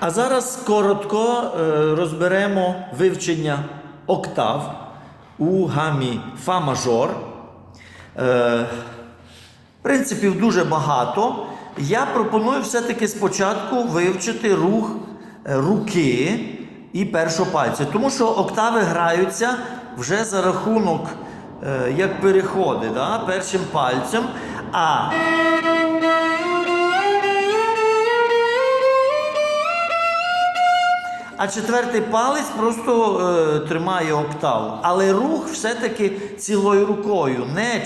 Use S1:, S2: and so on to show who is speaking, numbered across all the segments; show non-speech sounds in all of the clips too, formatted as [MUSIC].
S1: А зараз коротко е, розберемо вивчення октав у гамі Фа мажор. Е, Принципів дуже багато. Я пропоную все-таки спочатку вивчити рух е, руки і першого пальця, тому що октави граються вже за рахунок як переходи да, першим пальцем. А А четвертий палець просто е, тримає октаву. Але рух все-таки цілою рукою, не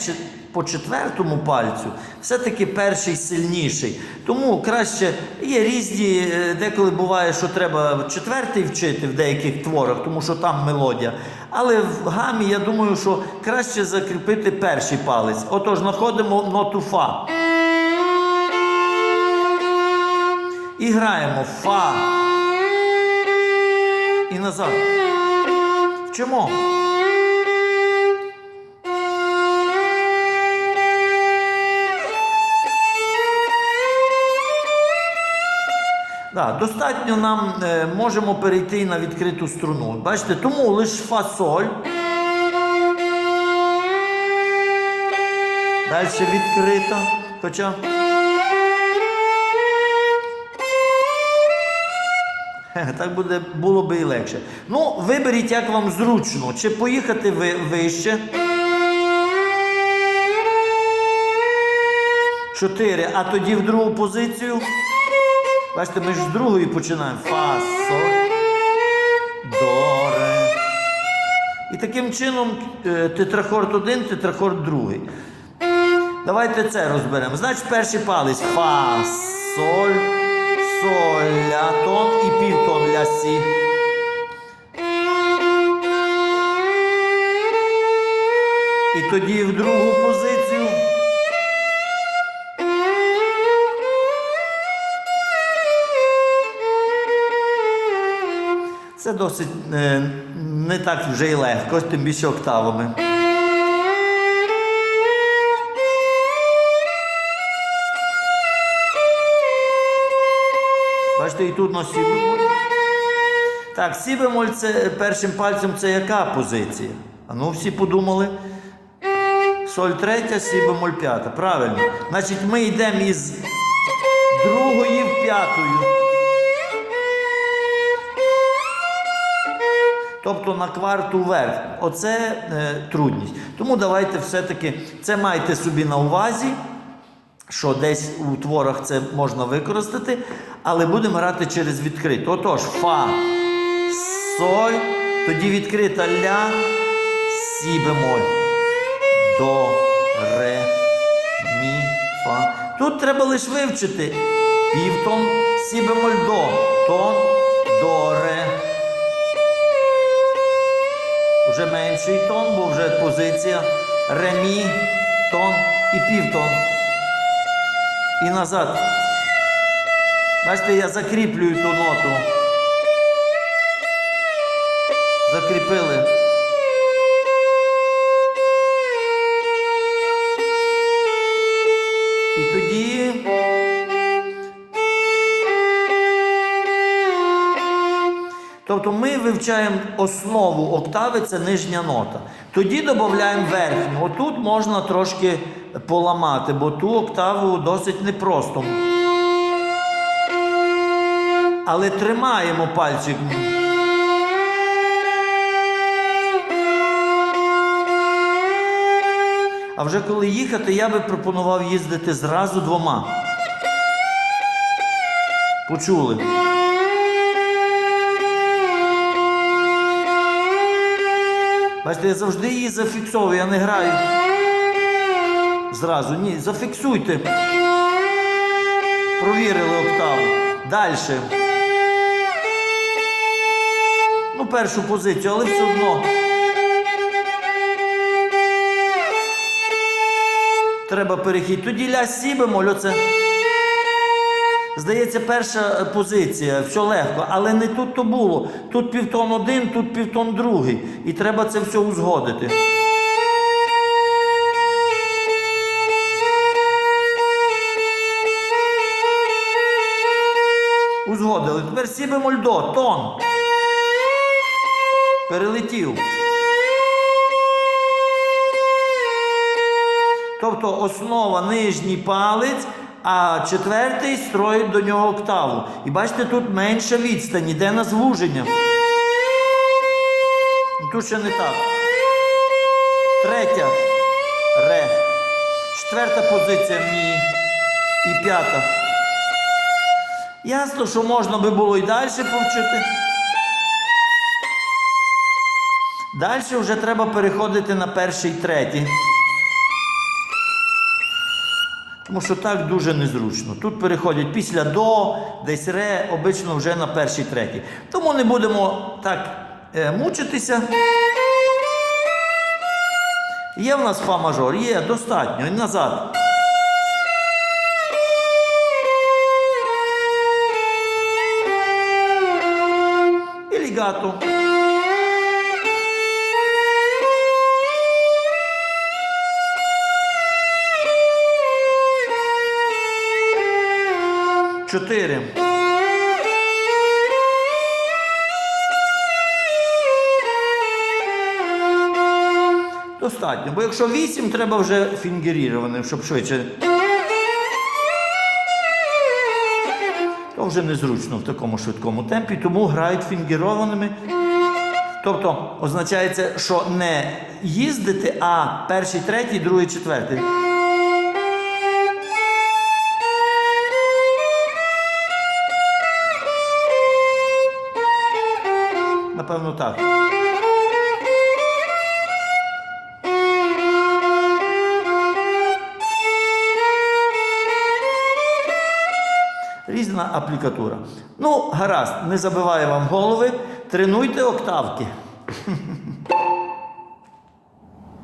S1: по четвертому пальцю, все-таки перший сильніший. Тому краще є різні, е, деколи буває, що треба четвертий вчити в деяких творах, тому що там мелодія. Але в гамі я думаю, що краще закріпити перший палець. Отож, знаходимо ноту Фа. І граємо Фа. І назад. Вчимо. Да, достатньо нам е, можемо перейти на відкриту струну. Бачите, тому лише фа-соль. Далі відкрита. Хоча. [LAUGHS] Так буде, було би і легше. Ну, виберіть, як вам зручно, чи поїхати ви, вище. Чотири. А тоді в другу позицію. Бачите, ми ж з другої починаємо. Фа, соль, до, ре. І таким чином е, тетрахорд один, тетрахорд другий. Давайте це розберемо. Значить, перший палець фа, соль, тоді в другу позицію. Це досить е, не так вже й легко, тим більше октавами. Бачите, і тут на сі бемоль. Так, сі бемоль це першим пальцем це яка позиція? А ну всі подумали. Соль третя, сі бемоль п'ята. Правильно. Значить, ми йдемо із другої в п'ятою. Тобто на кварту вверх. Оце е, трудність. Тому давайте все-таки це майте собі на увазі, що десь у творах це можна використати, але будемо грати через відкриту. Отож, фа, соль, тоді відкрита ля, сі бемоль, до, ре, мі, фа. Тут треба лише вивчити півтон, сі бемоль до, тон, до, ре. Вже менший тон, бо вже позиція ремі, тон і півтон. І назад. Бачите, я закріплюю ту ноту. Закріпили. Тоді. Тобто ми вивчаємо основу октави, це нижня нота. Тоді додаємо верхню. Отут можна трошки поламати, бо ту октаву досить непросто. Але тримаємо пальчик. А вже коли їхати, я би пропонував їздити зразу двома. Почули? Бачите, я завжди її зафіксовую, я не граю. Зразу, ні, зафіксуйте. Провірили октаву. Далі. Ну, першу позицію, але все одно. Треба перехід. Тоді ля сі бемоль, оце. Здається, перша е, позиція, все легко, але не тут то було. Тут півтон один, тут півтон другий. І треба це все узгодити. Узгодили. Тепер сі бемоль до, тон. Перелетів. Тобто основа нижній палець, а четвертий строїть до нього октаву. І бачите, тут менша відстань, іде на звуження. Ну, Тут ще не так. Третя ре. Четверта позиція мі. І п'ята. Ясно, що можна би було і далі повчити. Далі вже треба переходити на перший третій. Тому що так дуже незручно. Тут переходять після до, десь ре, обично вже на перший третій. Тому не будемо так е, мучитися. Є в нас фа мажор, є достатньо. І назад. І лігато. Чотири. Достатньо. Бо якщо вісім, треба вже фінгерірованим, щоб швидше. То вже незручно в такому швидкому темпі, тому грають фінгерованими. Тобто означається, що не їздити, а перший, третій, другий, четвертий. Напевно, так. Різна аплікатура. Ну, гаразд, не забиваю вам голови. Тренуйте октавки.